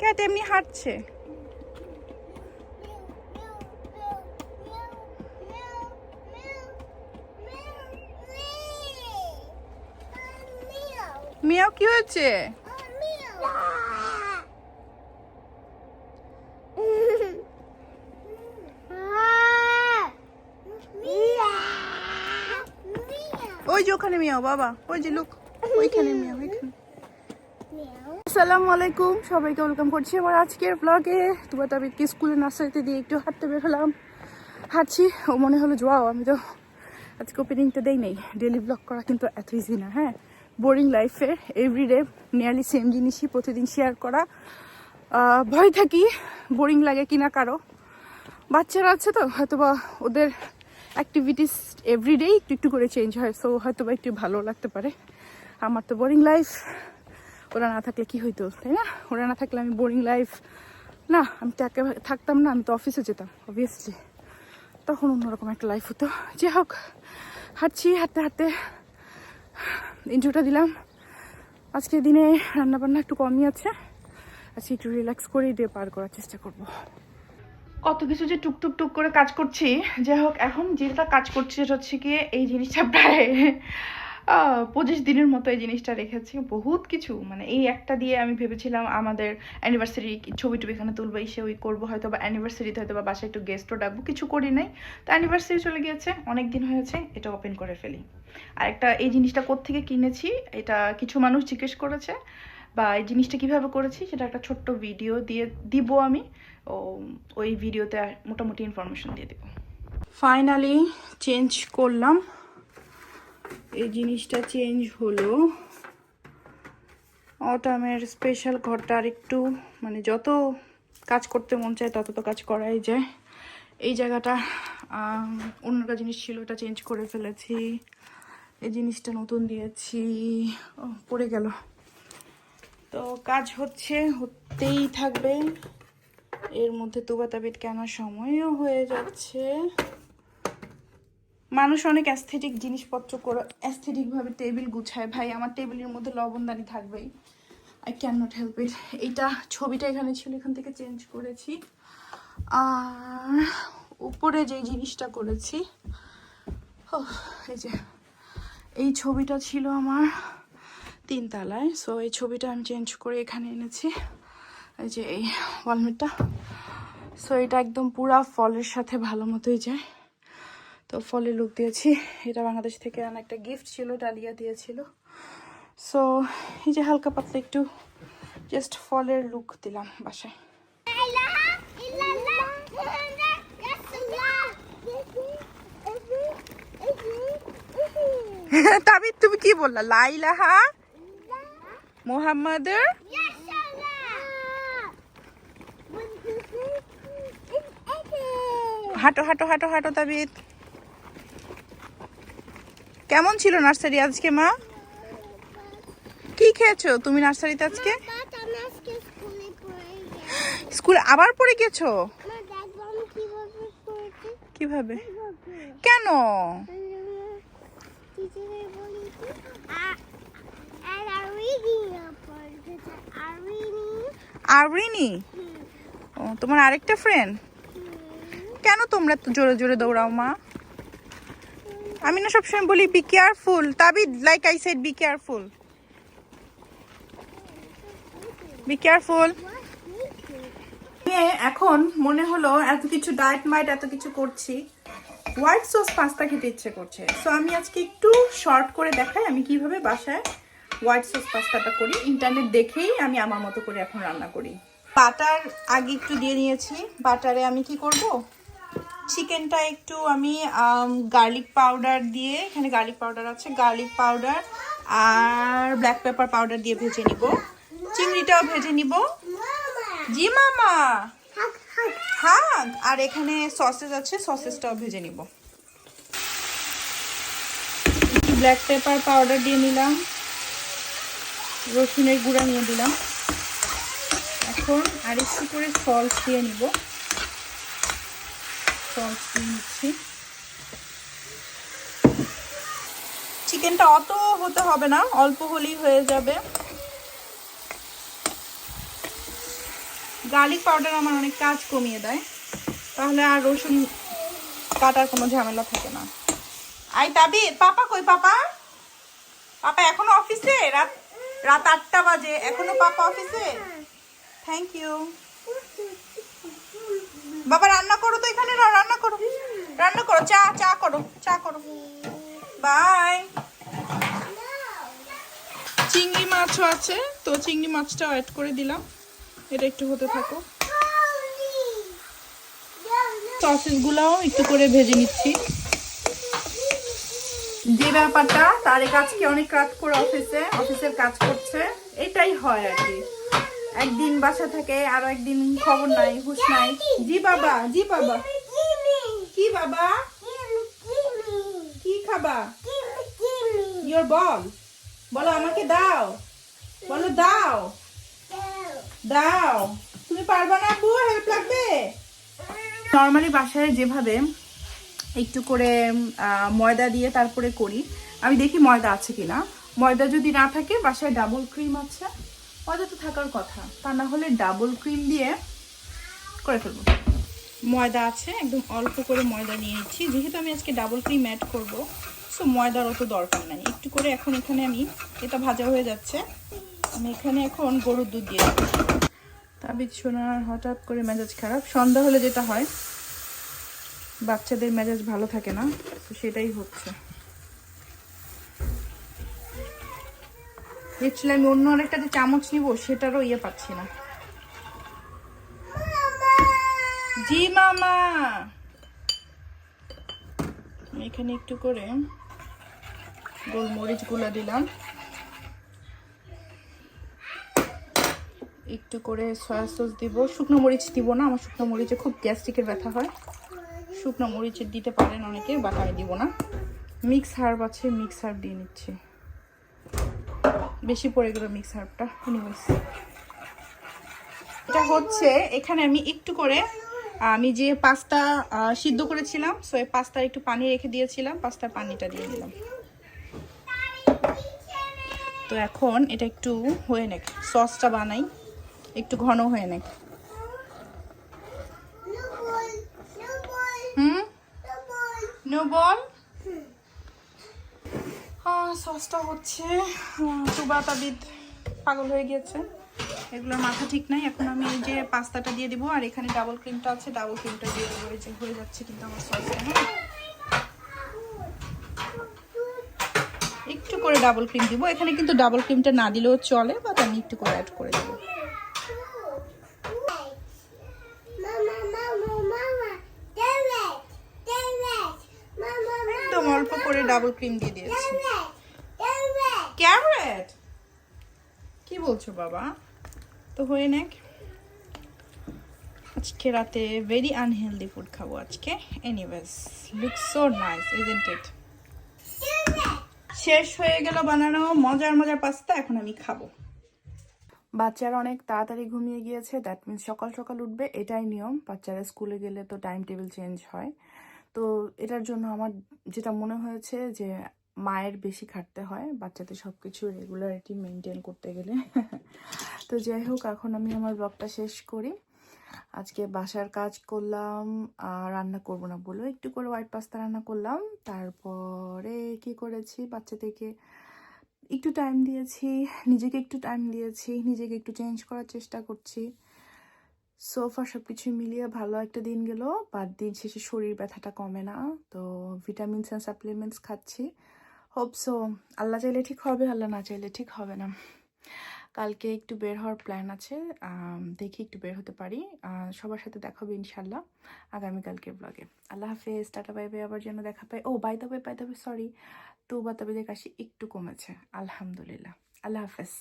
Cat এমনি হাঁটছে। Miao কি হয়েছে? ওই যে ওখানে মিয়াও বাবা। ওই যে লুক ওইখানে মিয়াও ওইখানে। আসসালামু আলাইকুম। সবাইকে ওয়েলকাম করছি আমার আজকের ব্লগে তোমার তাবিদকে স্কুলে নার্সারিতে দিয়ে একটু হাঁটতে বের হলাম। হাঁটছি, ও মনে হলো যাও আমি তো আজকে ওপেনিংটা দেই নেই ডেলি ব্লগ করা কিন্তু এত ইজি না হ্যাঁ? বোরিং লাইফে এভরিডে নিয়ারলি সেম জিনিসই প্রতিদিন শেয়ার করা। ভয় থাকি বোরিং লাগে কিনা কারও? বাচ্চারা আছে তো, হয়তোবা ওদের অ্যাক্টিভিটিস এভরিডেই একটু একটু করে চেঞ্জ হয় সো হয়তোবা একটু ভালো লাগতে পারে। আমার তো বোরিং লাইফ ওরা না থাকলে কি হইতো, তাই না? ওরা না থাকলে আমি বোরিং লাইফ না, আমি তো একেবারে থাকতাম না, আমি তো অফিসে যেতাম অবভিয়াসলি তখন অন্যরকম একটা লাইফ হতো। যে হোক, হাঁটছি, হাঁটতে হাঁটতে ইন্টারভিউটা দিলাম। আজকে দিনে রান্নাবান্না একটু কমই আছে। আজকে একটু রিল্যাক্স করেই ডে পার করার চেষ্টা করব। কত কিছু যে টুকটুক টুক করে কাজ করছি। যাই হোক, এখন যেটা কাজ করছি সেটা হচ্ছে গিয়ে এই জিনিসটা প্রায় পঁচিশ দিনের মতো এই জিনিসটা রেখেছি, বহুত কিছু। মানে এই একটা দিয়ে আমি ভেবেছিলাম আমাদের অ্যানিভার্সারি ছবি টবি এখানে তুলবো, এসে ওই করব হয়তো বা অ্যানিভার্সারিতে হয়তো বা বাসায় একটু গেস্টও ডাকবো, কিছু করি নাই। তো অ্যানিভার্সারি চলে গিয়েছে, অনেক দিন হয়েছে, এটা ওপেন করে ফেলি। আর একটা এই জিনিসটা কোত্থেকে কিনেছি, এটা কিছু মানুষ জিজ্ঞেস করেছে, বা এই জিনিসটা কীভাবে করেছি, সেটা একটা ছোট্ট ভিডিও দিয়ে দিব আমি। ও, ওই ভিডিওতে মোটামুটি ইনফরমেশন দিয়ে দেবো। ফাইনালি চেঞ্জ করলাম। এই জিনিসটা চেঞ্জ হলো। অটামের স্পেশাল ঘরটা আর একটু মানে যত কাজ করতে মন চায় তত তো কাজ করাই যায়। এই জায়গাটা অন্য একটা জিনিস ছিল, ওটা চেঞ্জ করে ফেলেছি। এই জিনিসটা নতুন দিয়েছি। পড়ে গেল। তো কাজ হচ্ছে, হতেই থাকবে। এর মধ্যে তুবা তাবিদ কেনার সময়ও হয়ে যাচ্ছে। মানুষ অনেক অ্যাস্থেটিক জিনিসপত্র করে অ্যাস্থেটিকভাবে টেবিল গুছায়। ভাই, আমার টেবিলের মধ্যে লবণদানি থাকবেই। I can not help it এইটা ছবিটা এখানে ছিল, এখান থেকে চেঞ্জ করেছি। আর উপরে যে জিনিসটা করেছি এই যে, এই ছবিটা ছিল আমার তিনতলায়। সো এই ছবিটা আমি চেঞ্জ করে এখানে এনেছি। এই যে এই ওয়ালমেটটা সো এটা একদম পুরা ফলের সাথে ভালো মতোই যায়। তো ফলের লুক দিয়েছি। এটা বাংলাদেশ থেকে আনা একটা গিফট ছিল, ডালিয়া দিয়েছিল। সো এই যে হালকা পাতলা একটু জাস্ট ফলের লুক দিলাম বাসায়। তাবিদ তুমি কি বললা? লাইলাহা মোহাম্মদের? হাঁটো হাঁটো হাঁটো হাঁটো তাবিদ কেমন ছিল নার্সারি আজকে মা? কি খেয়েছো তুমি নার্সারিতে আজকে? স্কুল আবার পড়ে গেছো? কীভাবে কেন? আরিনি ও তোমার আরেকটা ফ্রেন্ড কেন তোমরা জোরে জোরে দৌড়াও মা? আমি না সবসময় বলি be careful Tabid like I said be careful be careful এখন মনে হলো এত কিছু ডায়েট মাইট এত কিছু করছি। হোয়াইট সস পাস্তা খেতে ইচ্ছে করছে। সো আমি আজকে একটু শর্ট করে দেখাই আমি কীভাবে বাসায় হোয়াইট সস পাস্তাটা করি। ইন্টারনেট দেখেই আমি আমার মতো করে এখন রান্না করি। বাটার আগে একটু দিয়ে নিয়েছি। বাটারে আমি কি করব? চিকেনটা একটু আমি গার্লিক পাউডার দিয়ে, এখানে গার্লিক পাউডার আছে গার্লিক পাউডার আর ব্ল্যাক পেপার পাউডার দিয়ে ভেজে নিব। চিংড়িটাও ভেজে নিব। জি মামা। হ্যাঁ আর এখানে সসেস আছে সসেসটাও ভেজে নিব। ব্ল্যাক পেপার পাউডার দিয়ে নিলাম। রসুনের গুঁড়া নিয়ে দিলাম এখন আর একটু করে সল্ট দিয়ে নিব। সল্ট দিয়ে নিচ্ছি। চিকেনটা অত হতে হবে না, অল্প হলেই হয়ে যাবে। গার্লিক পাউডার আমার অনেক কাজ কমিয়ে দেয়। তাহলে আর রসুন কাটার কোনো ঝামেলা থাকে না। আই তাবি পাপা কই পাপা? পাপা এখনও অফিসে? রাত রাত আটটা বাজে। এখনও পাপা অফিসে? থ্যাংক ইউ বাবা, রান্না করো তো এখানে রা- রান্না করো রান্না করো চা চা করো চা করো। বাই চিংড়ি মাছও আছে তো চিংড়ি মাছটা অ্যাড করে দিলাম। এটা একটু হতে থাকো। সসেসগুলাও একটু করে ভেজে নিচ্ছি। যে ব্যাপারটা তার কাজকে অনেক রাত করে অফিসে অফিসের কাজ করছে এটাই হয় আর কি। একদিন বাসা থেকে আরও একদিন খবর নাই হুশ নাই। জি বাবা জি বাবা। কি বাবা? কি খাবা? ইয়োর বল বলো আমাকে দাও। বলো দাও। দাও। তুমি পারবা না আপু হেল্প লাগবে? নর্মালি বাসায় যেভাবে একটু করে ময়দা দিয়ে তারপরে করি, আমি দেখি ময়দা আছে কিনা। ময়দা যদি না থাকে, বাসায় ডাবল ক্রিম আছে। ময়দা তো থাকার কথা। তা না হলে ডাবল ক্রিম দিয়ে করে ফেলব। ময়দা আছে, একদম অল্প করে ময়দা নিয়ে নিচ্ছি। যেহেতু আমি আজকে ডাবল ক্রিম অ্যাড করব সো ময়দার অত দরকার নাই। একটু করে এখন এখানে আমি, এটা ভাজা হয়ে যাচ্ছে। আমি এখানে এখন গরুর দুধ দিয়ে দিচ্ছি। তাবিজ সোনার হঠাৎ করে মেজাজ খারাপ। সন্ধ্যা হলে যেটা হয়, বাচ্চাদের মেজাজ ভালো থাকে না, তো সেটাই হচ্ছে। দেখছিলাম আমি অন্য আরেকটা যে চামচ নিব, সেটারও ইয়ে পাচ্ছি না। জি, মামা। এখানে একটু করে গোলমরিচগুলা দিলাম। একটু করে সয়া সস দিব। শুকনো মরিচ দিব না, আমার শুকনো মরিচে খুব গ্যাস্ট্রিকের ব্যথা হয়। শুকনো মরিচের দিতে পারেন অনেকে বাট আমি দিব না। মিক্স হার্ব আছে, মিক্স হার্ব দিয়ে নিচ্ছি। বেশি পড়ে গেল মিক্স হার্বটা এটা হচ্ছে, এখানে আমি একটু করে আমি যে পাস্তা সিদ্ধ করেছিলাম সো এই পাস্তার একটু পানি রেখে দিয়েছিলাম, পাস্তার পানিটা দিয়ে দিলাম। তো এখন এটা একটু হয়ে নেক, সসটা বানাই, একটু ঘন হয়ে নেক। হুম? নো বল হ্যাঁ সসটা হচ্ছে পাগল হয়ে গিয়েছে। এগুলোর মাথা ঠিক নাই। এখন আমি এই যে পাস্তাটা দিয়ে দিব আর এখানে ডাবল ক্রিমটা আছে ডাবল ক্রিমটা দিয়ে দেবো। এই যে হয়ে যাচ্ছে কিন্তু আমার সসটা হ্যাঁ? একটু করে ডাবল ক্রিম দিব। এখানে কিন্তু ডাবল ক্রিমটা না দিলেও চলে বাট আমি একটু করে অ্যাড করে দেবো। একদম অল্প করে ডাবল ক্রিম দিয়ে দিয়েছি। ক্যারেট কি বলছো বাবা? তো হয়ে নেক। আজকে রাতে ভেরি আনহেলদি ফুড খাব আজকে। Anyways look so nice isn't it শেষ হয়ে গেল বানানো মজার মজার পাস্তা এখন আমি খাব। বাচ্চারা অনেক তাড়াতাড়ি ঘুমিয়ে গিয়েছে দ্যাট মিনস সকাল সকাল উঠবে, এটাই নিয়ম। বাচ্চারা স্কুলে গেলে তো টাইম টেবিল চেঞ্জ হয়। তো এটার জন্য আমার যেটা মনে হয়েছে যে মায়ের বেশি খাটতে হয়, বাচ্চাদের সব কিছু রেগুলারিটি মেনটেন করতে গেলে। তো যাই হোক, এখন আমি আমার ব্লগটা শেষ করি। আজকে বাসার কাজ করলাম রান্না করব না বলে একটু করে হোয়াইট পাস্তা রান্না করলাম। তারপরে কি করেছি? বাচ্চাদেরকে একটু টাইম দিয়েছি, নিজেকে একটু টাইম দিয়েছি, নিজেকে একটু চেঞ্জ করার চেষ্টা করছি। সোফা সব কিছু মিলিয়ে ভালো একটা দিন গেল বাদ দিন শেষে শরীর ব্যথাটা কমে না। তো ভিটামিনস অ্যান্ড সাপ্লিমেন্টস খাচ্ছি। হোপ সো আল্লাহ চাইলে ঠিক হবে, আল্লাহ না চাইলে ঠিক হবে না। কালকে একটু বের হওয়ার প্ল্যান আছে দেখি একটু বের হতে পারি। সবার সাথে দেখা হবে ইনশাল্লাহ আগামীকালকের ব্লগে আল্লাহ হাফেজ, টাটা, বাই বাই, আবার যেন দেখা পাই। ও বাই দাবে বাই দাবে সরি তো বাতাবিদের কাশি একটু কমেছে, আলহামদুলিল্লাহ। আল্লাহ হাফেজ।